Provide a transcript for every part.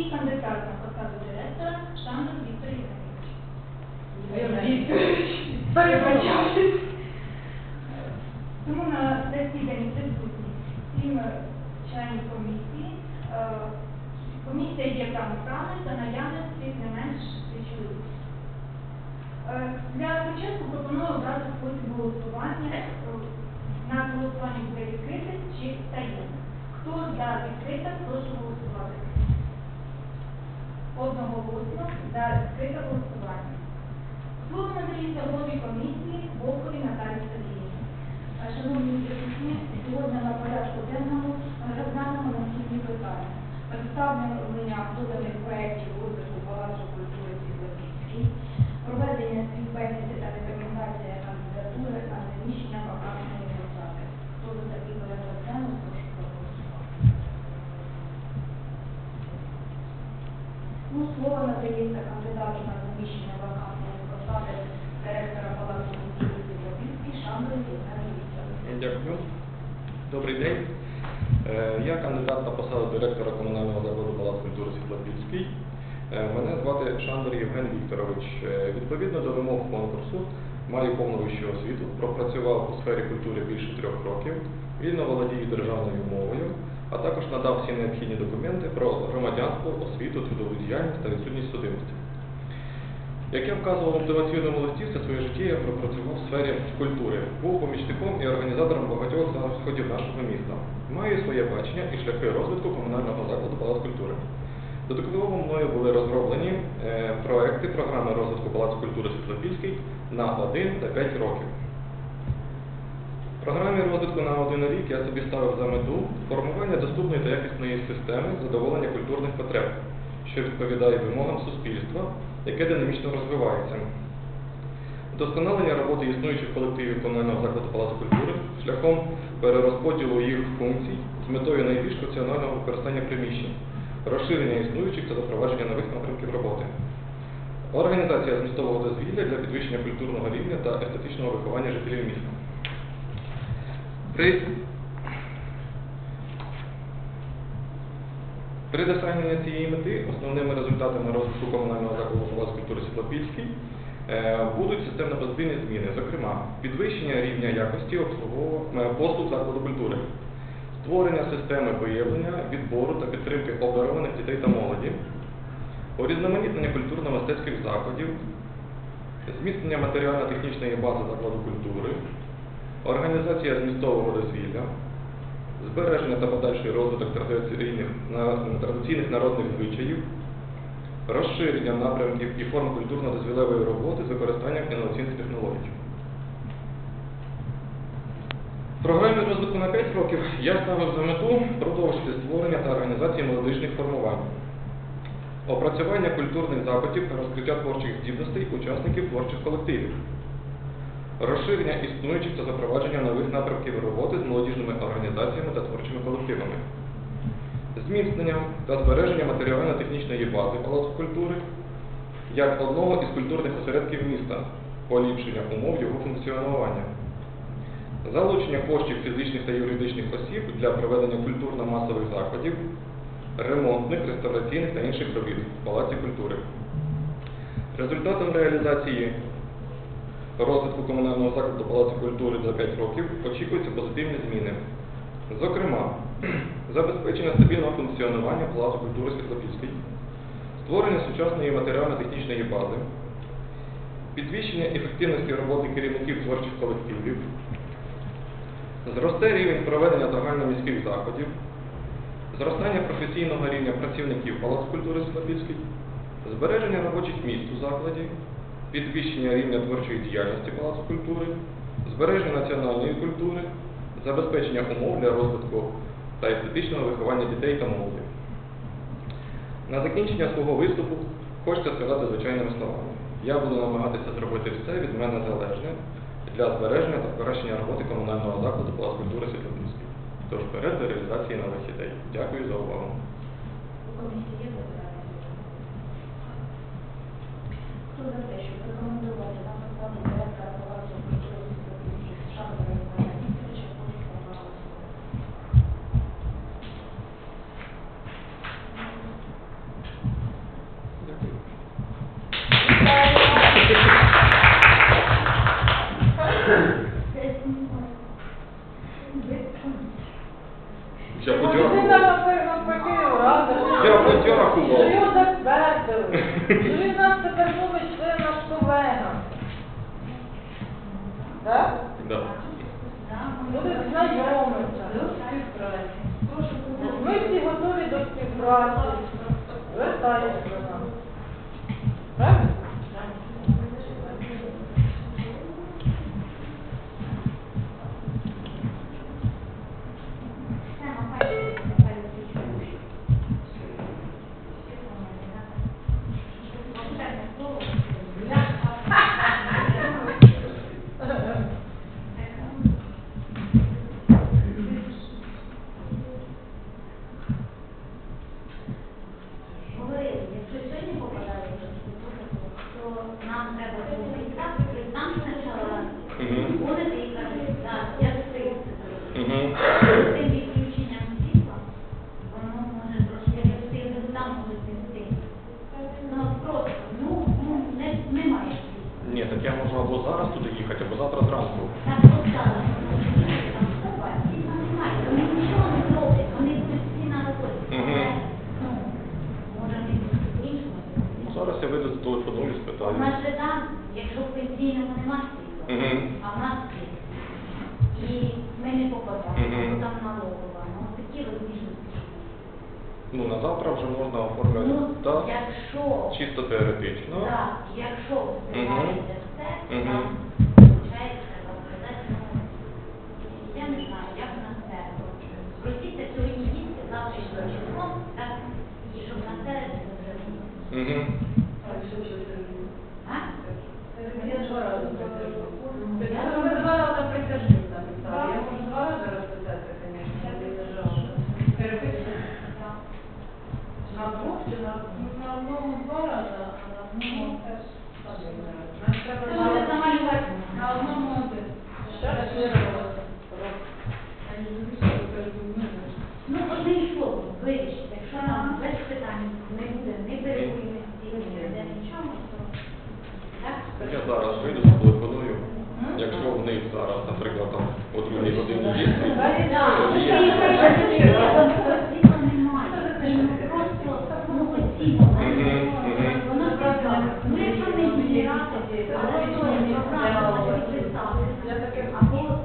і кандидат на посаду директора Шандор Віктор Євгенович. Перебачаюсь. Тому на засіданні присутні сім членів комісії. Е, Комісія є правоправна за наявності не менш шести чоловік. Е, Для початку пропоную обрати спосіб голосування. Е, На голосування буде відкрите чи таємне. Хто за відкрите, прошу голосувати. Одноголосно за відкрите голосування. Слово надається голові комісії Волкові Наталії Сергіївні. Шановні присутні, сьогодні на порядку денному розглянемо наступні питання. Представлення доданих проєктів розвитку Палацу культури Світлопільський, проведення співбесіди та рекомендація кандидатури на заміщення вакантної посади. Хто за такий порядок денний, прошу проголосувати. Ну, слово надається кандидату на заміщення вакантної посади директора Палацу культури Світлопільський Шандорі Євгенію Вікторовичу. Дякую. Добрий день. Е, Я кандидат на посаду директора комунального закладу Палац культури Світлопільський. Е, Мене звати Шандер Євген Вікторович. Е, Відповідно до вимог конкурсу, маю повну вищу освіту, пропрацював у сфері культури більше трьох років, вільно володію державною мовою, а також надав всі необхідні документи про громадянство, освіту, трудову діяльність та відсутність судимості. Як я вказував в мотиваційному листі, все своє життя я пропрацював в сфері культури, був помічником і організатором багатьох заходів нашого міста. Маю своє бачення і шляхи розвитку комунального закладу Палац культури. Додатково мною були розроблені е, проекти програми розвитку Палацу культури Світлопільський на 1 та 5 років. В програмі розвитку на один рік я собі ставив за мету формування доступної та якісної системи задоволення культурних потреб, що відповідає вимогам суспільства, яке динамічно розвивається. Вдосконалення роботи існуючих колективів комунального закладу Палацу культури шляхом перерозподілу їх функцій з метою найбільш раціонального використання приміщень, розширення існуючих та запровадження нових напрямків роботи. Організація змістового дозвілля для підвищення культурного рівня та естетичного виховання жителів міста. При При досягненні цієї мети основними результатами розвитку комунального закладу Палац культури Світлопільський е, будуть системно-позитивні зміни, зокрема, підвищення рівня якості послуг закладу культури, створення системи виявлення, відбору та підтримки обдарованих дітей та молоді, урізноманітнення культурно-мистецьких заходів, зміцнення матеріально-технічної бази закладу культури, організація змістового дозвілля, збереження та подальший розвиток традиційних, традиційних народних звичаїв, розширення напрямків і форм культурно-дозвілевої роботи з використанням інноваційних технологій. В програмі розвитку на 5 років я ставив за мету продовжити створення та організацію молодіжних формувань, опрацювання культурних запитів та розкриття творчих здібностей учасників творчих колективів, розширення існуючих та запровадження нових напрямків роботи з молодіжними організаціями та творчими колективами, зміцнення та збереження матеріально-технічної бази Палацу культури як одного із культурних осередків міста, поліпшення умов його функціонування, залучення коштів фізичних та юридичних осіб для проведення культурно-масових заходів, ремонтних, реставраційних та інших робіт в Палаці культури. Результатом реалізації розвитку комунального закладу Палацу культури за 5 років очікуються позитивні зміни. Зокрема, забезпечення стабільного функціонування Палацу культури Світлопільський, створення сучасної матеріально-технічної бази, підвищення ефективності роботи керівників творчих колективів, зросте рівень проведення загальноміських заходів, зростання професійного рівня працівників Палацу культури Світлопільський, збереження робочих місць у закладі, підвищення рівня творчої діяльності Палацу культури, збереження національної культури, забезпечення умов для розвитку та естетичного виховання дітей та молоді. На закінчення свого виступу хочеться сказати звичайними словами. Я буду намагатися зробити все від мене залежне для збереження та покращення роботи комунального закладу Палац культури Світлопільський. Тож вперед до реалізації нових ідей. Дякую за увагу. Хто за те, щоб рекомендувати на посаду директора палацу культури Міських Шахтера Івана Вікторовича Польського Палацу? Дякую. Я подякував. Я подякував. Ви затвердили. Ви Так? Да. Буде знайомитися. Ми всі готові до співпраці. Звертайтеся до нас. Правильно? Так я можу або зараз туди їхати, або завтра зранку. Але, ну. Ну, зараз я вийду телефоную, У спитаю. нас же там, якщо в пенсійному нема світла, Мгм. а в нас є. І ми не попадаємо, Мгм. бо там налогова. Ну, такі розбіжності. Ну, на завтра вже можна оформляти. Ну, Так, якщо, чисто теоретично. так, якщо Мгм. там, ну, я не знаю, як на це. Просіться сьогодні їсти, завтра числом, так, і щоб на середу ви. Угу. А? Я два рази присяжу. Я два рази присяжу написала. Я можу два рази розписатися, звісно, я не жалко. Переписуйте. На двох чи на одному? На одному два рази, а на одному теж один раз. Нам треба Це може замалювати. на одному один. Ще раз ще раз. Ну, одне слово, вирішити. Якщо нам без питань не буде ні перепинності, ні буде нічого, то так? Я зараз вийду, зателефоную. Якщо в них зараз, наприклад, там о другій годині є то є. Світла немає. І ну, просто, ну, просто, ну, якщо не відміряти, але то є програма, може. Або,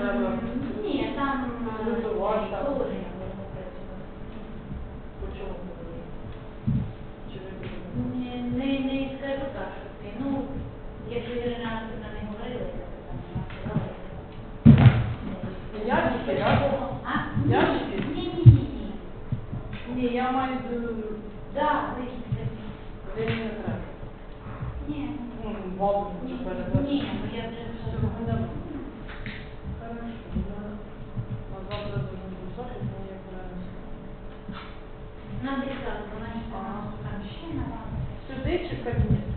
треба Ні, там Готувати, так. положення можна працювати. по чому говорити? Чи ви Не, не, не скажу так, що ти, ну, якщо Ірина Антонівна не говорила, я там вона сказала, Я не сказала. А? Я Ні, ні, ні, ні, ні. Ні, я маю в виду, Да, ви це. не треба. Ні. Ну, мову, Ні, чи передати. ні, бо я вже Нам десь вона ж там ще на вас. Сюди чи в кабінет?